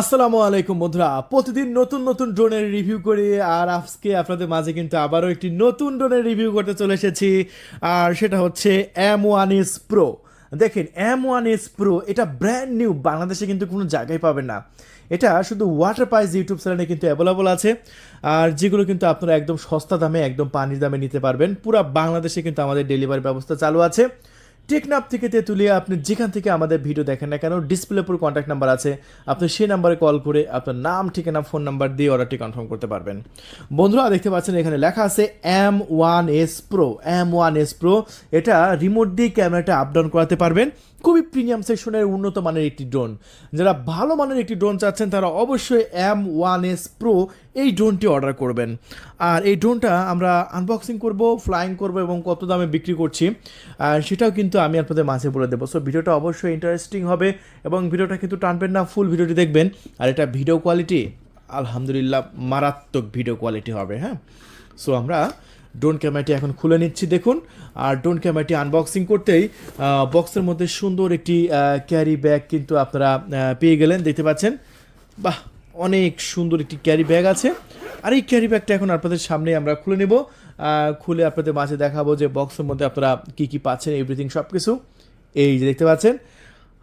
আসসালামু আলাইকুম বন্ধুরা। প্রতিদিন নতুন নতুন ড্রোনের রিভিউ করি আর আজকে আপনাদের মাঝে কিন্তু আবারও একটি নতুন ড্রোনের রিভিউ করতে চলে এসেছি। আর সেটা হচ্ছে এম ওয়ান এস প্রো দেখেন এম ওয়ান এস প্রো এটা ব্র্যান্ড নিউ বাংলাদেশে কিন্তু কোনো জায়গায় পাবেন না। এটা শুধু ওয়াটার প্রাইস ইউটিউব চ্যানেলে কিন্তু অ্যাভেলেবল আছে। আর যেগুলো কিন্তু আপনারা একদম সস্তা দামে, একদম পানির দামে নিতে পারবেন। পুরো বাংলাদেশে কিন্তু আমাদের ডেলিভারি ব্যবস্থা চালু আছে। টেকনাপ থেকে তেঁতুলিয়া আপনি যেখান থেকে আমাদের ভিডিও দেখেন না কেন ডিসপ্লে উপর কন্ট্যাক্ট নাম্বার আছে। আপনি সেই নাম্বারে কল করে আপনার নাম, ঠিকানা ফোন নাম্বার দিয়ে অর্ডারটি কনফার্ম করতে পারবেন। বন্ধুরা, দেখতে পাচ্ছেন এখানে লেখা আছে M one S pro M one S pro এটা রিমোট দিয়ে ক্যামেরাটা আপ ডাউন করাতে পারবেন। খুবই প্রিমিয়াম সেকশনের উন্নত মানের একটি ড্রোন যারা ভালো মানের একটি ড্রোন চাচ্ছেন, তারা অবশ্যই এম ওয়ান এস প্রো এই ড্রোনটি অর্ডার করবেন। আর এই ড্রোনটা আমরা আনবক্সিং করব ফ্লাইং করব এবং কত দামে বিক্রি করছি। আর সেটাও কিন্তু আমি আপনাদের মাঝে বলে দেবো। সো ভিডিওটা অবশ্যই ইন্টারেস্টিং হবে এবং ভিডিওটা কিন্তু টানবেন না ফুল ভিডিওটি দেখবেন। আর এটা ভিডিও কোয়ালিটি আলহামদুলিল্লাহ মারাত্মক ভিডিও কোয়ালিটি হবে হ্যাঁ? সো আমরা ড্রোন ক্যামেরাটি এখন খুলে নিচ্ছি, দেখুন। আর ড্রোন ক্যামেরাটি আনবক্সিং করতেই বক্সের মধ্যে সুন্দর একটি ক্যারি ব্যাগ কিন্তু আপনারা পেয়ে গেলেন, দেখতে পাচ্ছেন? বাহ! অনেক সুন্দর একটি ক্যারি ব্যাগ আছে। আর এই ক্যারি ব্যাগটা এখন আপনাদের সামনে আমরা খুলে নেব। খুলে আপনাদের মাঝে দেখাবো যে বক্সের মধ্যে আপনারা কী কী পাচ্ছেন এভরিথিং সব কিছু এই যে দেখতে পাচ্ছেন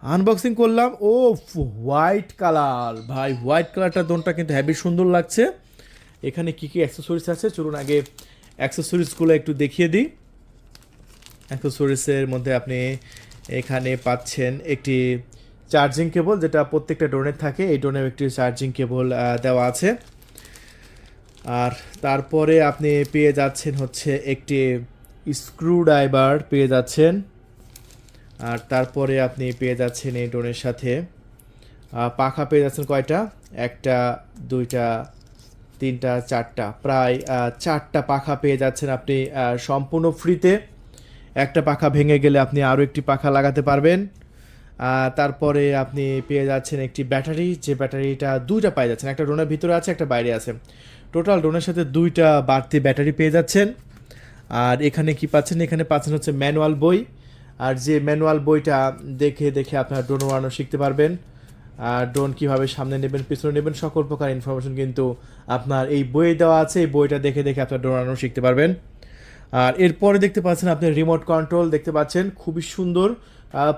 আনবক্সিং করলাম। ও হোয়াইট কালার ভাই হোয়াইট কালারটা দোনটা কিন্তু হেভি সুন্দর লাগছে। এখানে কী কী অ্যাক্সেসরিজ আছে? চলুন আগে অ্যাক্সেসরিজগুলো একটু দেখিয়ে দিই। অ্যাক্সেসরিজের মধ্যে আপনি এখানে পাচ্ছেন একটি চার্জিং কেবল, যেটা প্রত্যেকটা ড্রোনের থাকে, এই ড্রোনেও একটি চার্জিং কেবল দেওয়া আছে। আর তারপরে আপনি পেয়ে যাচ্ছেন হচ্ছে একটি স্ক্রু ড্রাইভার পেয়ে যাচ্ছেন। আর তারপরে আপনি পেয়ে যাচ্ছেন এই ড্রোনের সাথে পাখা পেয়ে যাচ্ছেন কয়টা? একটা, দুইটা, তিনটা, চারটা। প্রায় চারটা পাখা পেয়ে যাচ্ছেন আপনি সম্পূর্ণ ফ্রিতে। একটা পাখা ভেঙে গেলে আপনি আরও একটি পাখা লাগাতে পারবেন। তারপরে আপনি পেয়ে যাচ্ছেন একটি ব্যাটারি, যে ব্যাটারিটা দুইটা পেয়ে যাচ্ছেন, একটা ড্রোনের ভিতরে আছে, একটা বাইরে আছে। টোটাল ড্রোনের সাথে দুইটা বাড়তি ব্যাটারি পেয়ে যাচ্ছেন। আর এখানে কি পাচ্ছেন? এখানে পাচ্ছেন হচ্ছে ম্যানুয়াল বই। আর যে ম্যানুয়াল বইটা দেখে দেখে আপনারা ড্রোন উড়ানো শিখতে পারবেন। আর ড্রোন কীভাবে সামনে নেবেন, পিছনে নেবেন, সকল প্রকার ইনফরমেশন কিন্তু আপনার এই বইয়ে দেওয়া আছে। এই বইটা দেখে দেখে আপনার ড্রোন উড়ানো শিখতে পারবেন। আর এরপরে দেখতে পাচ্ছেন আপনি রিমোট কন্ট্রোল দেখতে পাচ্ছেন। খুবই সুন্দর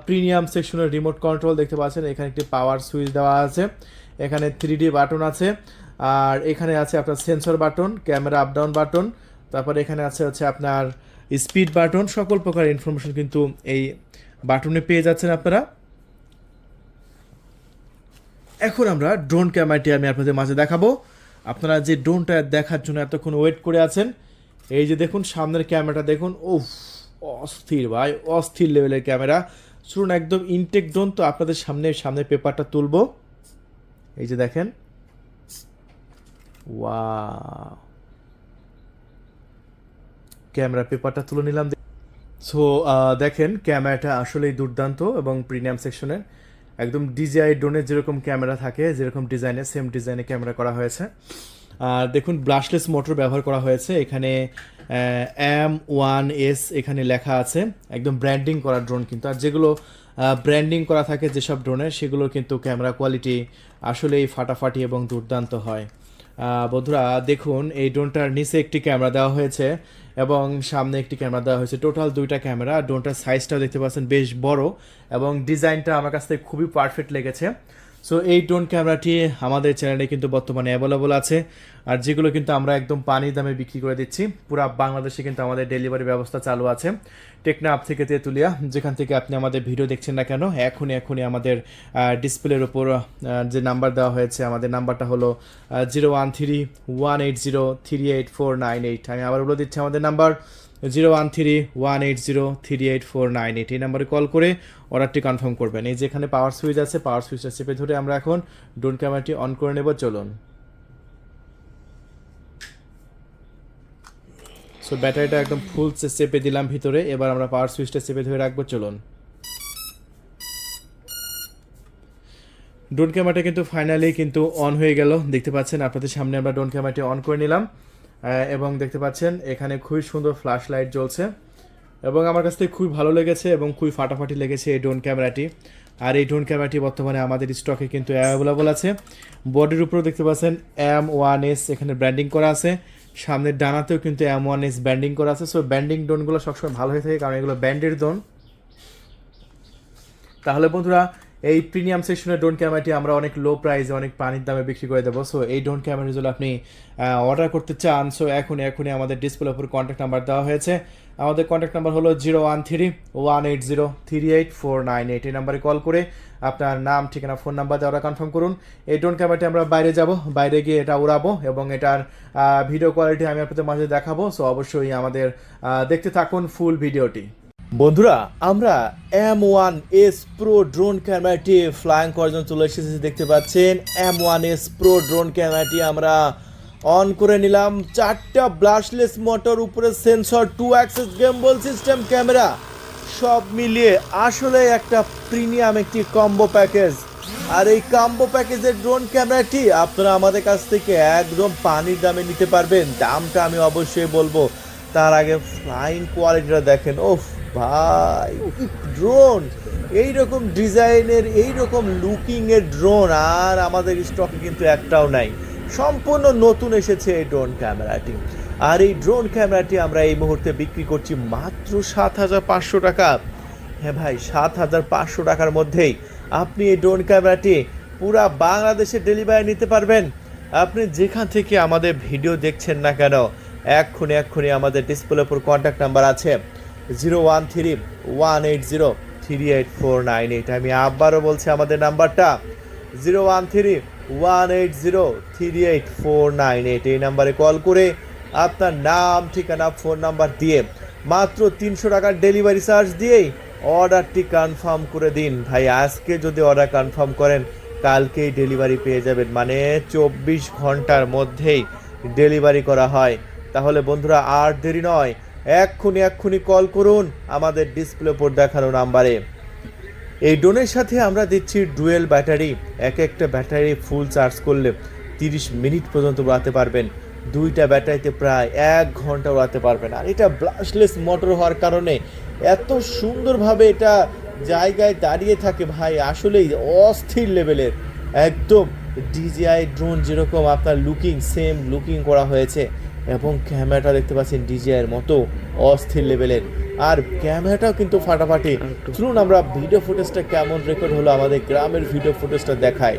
প্রিমিয়াম সেকশনের রিমোট কন্ট্রোল দেখতে পাচ্ছেন। এখানে একটি পাওয়ার সুইচ দেওয়া আছে। এখানে থ্রি ডি বাটন আছে। আর এখানে আছে আপনার sensor button camera up down button তারপরে এখানে আছে হচ্ছে আপনার স্পিড বাটন সকল প্রকার ইনফরমেশন কিন্তু এই বাটনে পেয়ে যাচ্ছেন আপনারা। এখন আমরা ড্রোন ক্যামেরাটি আমি আপনাদের মাঝে দেখাবো। আপনারা যে ড্রোনটা দেখার জন্য এতক্ষণ ওয়েট করে আছেন এই যে দেখুন, সামনের ক্যামেরাটা দেখুন। ও অস্থির ভাই, অস্থির লেভেলের ক্যামেরা শুনুন, একদম ইনটেক ড্রোন তো আপনাদের সামনে সামনে পেপারটা তুলবো। এই যে দেখেন। ওয়া ক্যামেরা পেপারটা তুলে নিলাম। সো দেখেন ক্যামেরাটা আসলেই দুর্দান্ত এবং প্রিমিয়াম সেকশনের একদম ডিজিআই ড্রোনের যেরকম ক্যামেরা থাকে, যেরকম ডিজাইনে সেম ডিজাইনে ক্যামেরা করা হয়েছে। দেখুন ব্রাশলেস মোটর ব্যবহার করা হয়েছে। এখানে এম ওয়ান এস এখানে লেখা আছে। একদম ব্র্যান্ডিং করা ড্রোন কিন্তু। আর যেগুলো ব্র্যান্ডিং করা থাকে যেসব ড্রোনের সেগুলোর কিন্তু ক্যামেরা কোয়ালিটি আসলেই ফাটাফাটি এবং দুর্দান্ত হয়। বন্ধুরা, দেখুন, এই ড্রোনটার নিচে একটি ক্যামেরা দেওয়া হয়েছে এবং সামনে একটি ক্যামেরা দেওয়া হয়েছে। টোটাল দুইটা ক্যামেরা ড্রোনটার সাইজটাও দেখতে পাচ্ছেন, বেশ বড় এবং ডিজাইনটা আমার কাছ থেকে খুবই পারফেক্ট লেগেছে। সো এই ড্রোন ক্যামেরাটি আমাদের চ্যানেলে কিন্তু বর্তমানে অ্যাভেলেবল আছে। আর যেগুলো কিন্তু আমরা একদম পানি দামে বিক্রি করে দিচ্ছি, পুরা বাংলাদেশে কিন্তু আমাদের ডেলিভারি ব্যবস্থা চালু আছে। টেকনা আপ থেকে তেঁতুলিয়া, যেখান থেকে আপনি আমাদের ভিডিও দেখছেন না কেন, এখনই এখনই আমাদের ডিসপ্লের ওপর যে নাম্বার দেওয়া হয়েছে, আমাদের নাম্বারটা হলো zero one three one eight zero three eight four nine eight আমি আবার বলে দিচ্ছি আমাদের number zero one three one eight zero three eight four nine eight এই নাম্বারে কল করে অর্ডারটি কনফার্ম করবেন। এই যেখানে পাওয়ার সুইচ আছে পাওয়ার সুইচটা চেপে ধরে আমরা এখন ড্রোন ক্যামেরাটি অন করে নেব, চলুন। সো ব্যাটারিটা একদম ফুল চেপে দিলাম ভিতরে, এবার আমরা পাওয়ার সুইচটা চেপে ধরে রাখব, চলুন। ড্রোন ক্যামেরাটা কিন্তু ফাইনালি কিন্তু অন হয়ে গেল। দেখতে পাচ্ছেন, আপনাদের সামনে আমরা ড্রোন ক্যামেরাটি অন করে নিলাম। এবং দেখতে পাচ্ছেন, এখানে খুবই সুন্দর ফ্ল্যাশ লাইট জ্বলছে। এবং আমার কাছ থেকে খুবই ভালো লেগেছে এবং খুবই ফাটাফাটি লেগেছে এই ড্রোন ক্যামেরাটি আর এই ড্রোন ক্যামেরাটি বর্তমানে আমাদের স্টকে কিন্তু অ্যাভেলেবল আছে। বডির উপরেও দেখতে পাচ্ছেন এম ওয়ান এস এখানে ব্র্যান্ডিং করা আছে। সামনের ডানাতেও কিন্তু এম ওয়ান এস ব্যান্ডিং করা আছে। সো ব্যান্ডিং ড্রোনগুলো সবসময় ভালো হয়ে থাকে, কারণ এগুলো ব্যান্ডের ড্রোন তাহলে বন্ধুরা এই প্রিমিয়াম সেকশনের ড্রোন ক্যামেরাটি আমরা অনেক লো প্রাইসে অনেক পানির দামে বিক্রি করে দেবো। সো এই ড্রোন ক্যামেরা যদি আপনি অর্ডার করতে চান সো এখন এখনই আমাদের ডিসপ্লে উপর কন্ট্যাক্ট নাম্বার দেওয়া হয়েছে। আমাদের কন্ট্যাক্ট নাম্বার হলো zero one three one eight zero three eight four nine eight এই নাম্বারে কল করে আপনার নাম, ঠিকানা ফোন নাম্বার অর্ডার কনফার্ম করুন। এই ড্রোন ক্যামেরাটি আমরা বাইরে যাব, বাইরে গিয়ে এটা উড়াবো এবং এটার ভিডিও কোয়ালিটি আমি আপনাদের মাঝে দেখাবো। সো অবশ্যই আমাদের দেখতে থাকুন ফুল ভিডিওটি বন্ধুরা, আমরা M one S pro drone ক্যামেরাটি ফ্লাইং করার জন্য চলে এসেছি, দেখতে পাচ্ছেন। M one S pro drone ক্যামেরাটি আমরা অন করে নিলাম। চারটা ব্লাশলেস মোটর উপরে sensor two axis gimbal system camera সব মিলিয়ে আসলে একটা প্রিমিয়াম একটি কম্বো প্যাকেজ আর এই কম্বো প্যাকেজের ড্রোন ক্যামেরাটি আপনারা আমাদের কাছ থেকে একদম পানির দামে নিতে পারবেন। দামটা আমি অবশ্যই বলব। তার আগে ফ্লাইং কোয়ালিটিটা দেখেন ওফ ভাই ড্রোন এইরকম ডিজাইনের, এইরকম লুকিং এর ড্রোন আর আমাদের স্টকে কিন্তু একটাও নাই। সম্পূর্ণ নতুন এসেছে এই ড্রোন ক্যামেরাটি আর এই ড্রোন ক্যামেরাটি আমরা এই মুহূর্তে বিক্রি করছি মাত্র সাত হাজার পাঁচশো টাকা। হ্যাঁ ভাই, সাত হাজার পাঁচশো টাকার মধ্যেই আপনি এই ড্রোন ক্যামেরাটি পুরা বাংলাদেশে ডেলিভারি নিতে পারবেন। আপনি যেখান থেকে আমাদের ভিডিও দেখছেন না কেন, এক্ষুনি এক্ষুনি আমাদের ডিসপ্লের উপর কন্ট্যাক্ট নাম্বার আছে। Zero one three one eight zero three eight four nine eight আমি আবারও বলছি আমাদের নাম্বারটা zero one three one eight zero three eight four nine eight এই নাম্বারে কল করে আপনার নাম, ঠিকানা, ফোন নাম্বার দিয়ে মাত্র তিনশো টাকার ডেলিভারি চার্জ দিয়েই অর্ডারটি কনফার্ম করে দিন। ভাই, আজকে যদি অর্ডার কনফার্ম করেন, কালকেই ডেলিভারি পেয়ে যাবেন। মানে চব্বিশ ঘণ্টার মধ্যেই ডেলিভারি করা হয়। তাহলে বন্ধুরা, আর দেরি নয় এক্ষুনি এক্ষুনি কল করুন আমাদের ডিসপ্লে উপর দেখানো নাম্বারে। এই ড্রোনের সাথে আমরা দিচ্ছি ডুয়েল ব্যাটারি। এক একটা ব্যাটারি ফুল চার্জ করলে তিরিশ মিনিট পর্যন্ত উড়াতে পারবেন। দুইটা ব্যাটারিতে প্রায় এক ঘণ্টা উড়াতে পারবেন। আর এটা ব্লাশলেস মোটর হওয়ার কারণে এত সুন্দরভাবে এটা জায়গায় দাঁড়িয়ে থাকে ভাই, আসলেই অস্থির লেভেলের। একদম ডিজিআই ড্রোন যেরকম আপনার লুকিং সেম লুকিং করা হয়েছে। এবং ক্যামেরাটা দেখতে পাচ্ছেন ডিজিআইয়ের মতো অস্থির লেভেলের। আর ক্যামেরাটাও কিন্তু ফাটাফাটি। শুনুন আমরা ভিডিও ফুটেজটা কেমন রেকর্ড হলো আমাদের গ্রামের ভিডিও ফুটেজটা দেখায়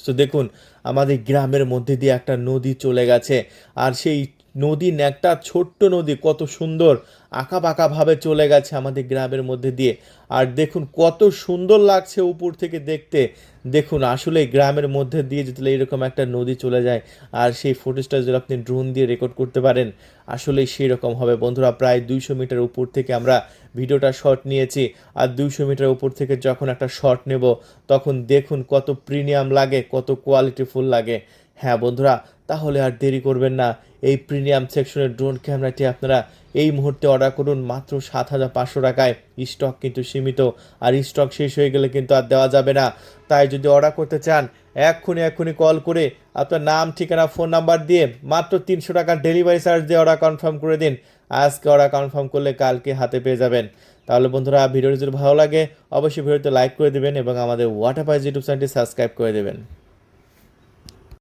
সো দেখুন আমাদের গ্রামের মধ্যে দিয়ে একটা নদী চলে গেছে। আর সেই নদী একটা ছোট্ট নদী, কত সুন্দর। আঁকা বাঁকাভাবে চলে গেছে আমাদের গ্রামের মধ্যে দিয়ে। আর দেখুন, কত সুন্দর লাগছে উপর থেকে দেখতে। দেখুন, আসলে গ্রামের মধ্যে দিয়ে যদি এরকম একটা নদী চলে যায়, আর সেই ফুটেজটা যদি আপনি ড্রোন দিয়ে রেকর্ড করতে পারেন, আসলে সেই রকম হবে। বন্ধুরা, প্রায় দুইশো মিটার উপর থেকে আমরা ভিডিওটা শট নিয়েছি। আর দুইশো মিটার উপর থেকে যখন একটা শট নেব, তখন দেখুন কত প্রিমিয়াম লাগে, কত কোয়ালিটিফুল লাগে। হ্যাঁ বন্ধুরা তাহলে আর দেরি করবেন না। এই প্রিমিয়াম সেকশনের ড্রোন ক্যামেরাটি আপনারা এই মুহূর্তে অর্ডার করুন মাত্র সাত হাজার পাঁচশো টাকায়। স্টক কিন্তু সীমিত, আর স্টক শেষ হয়ে গেলে কিন্তু আর দেওয়া যাবে না। তাই যদি অর্ডার করতে চান, এক্ষুনি এক্ষুনি কল করে আপনার নাম, ঠিকানা, ফোন নাম্বার দিয়ে মাত্র তিনশো টাকার ডেলিভারি চার্জ দিয়ে অর্ডার কনফার্ম করে দিন। আজকে অর্ডার কনফার্ম করলে কালকে হাতে পেয়ে যাবেন। তাহলে বন্ধুরা, ভিডিওটি যদি ভালো লাগে, অবশ্যই ভিডিওতে লাইক করে দেবেন এবং আমাদের ওয়াটার পাইজ ইউটিউব চ্যানেলটি সাবস্ক্রাইব করে দেবেন।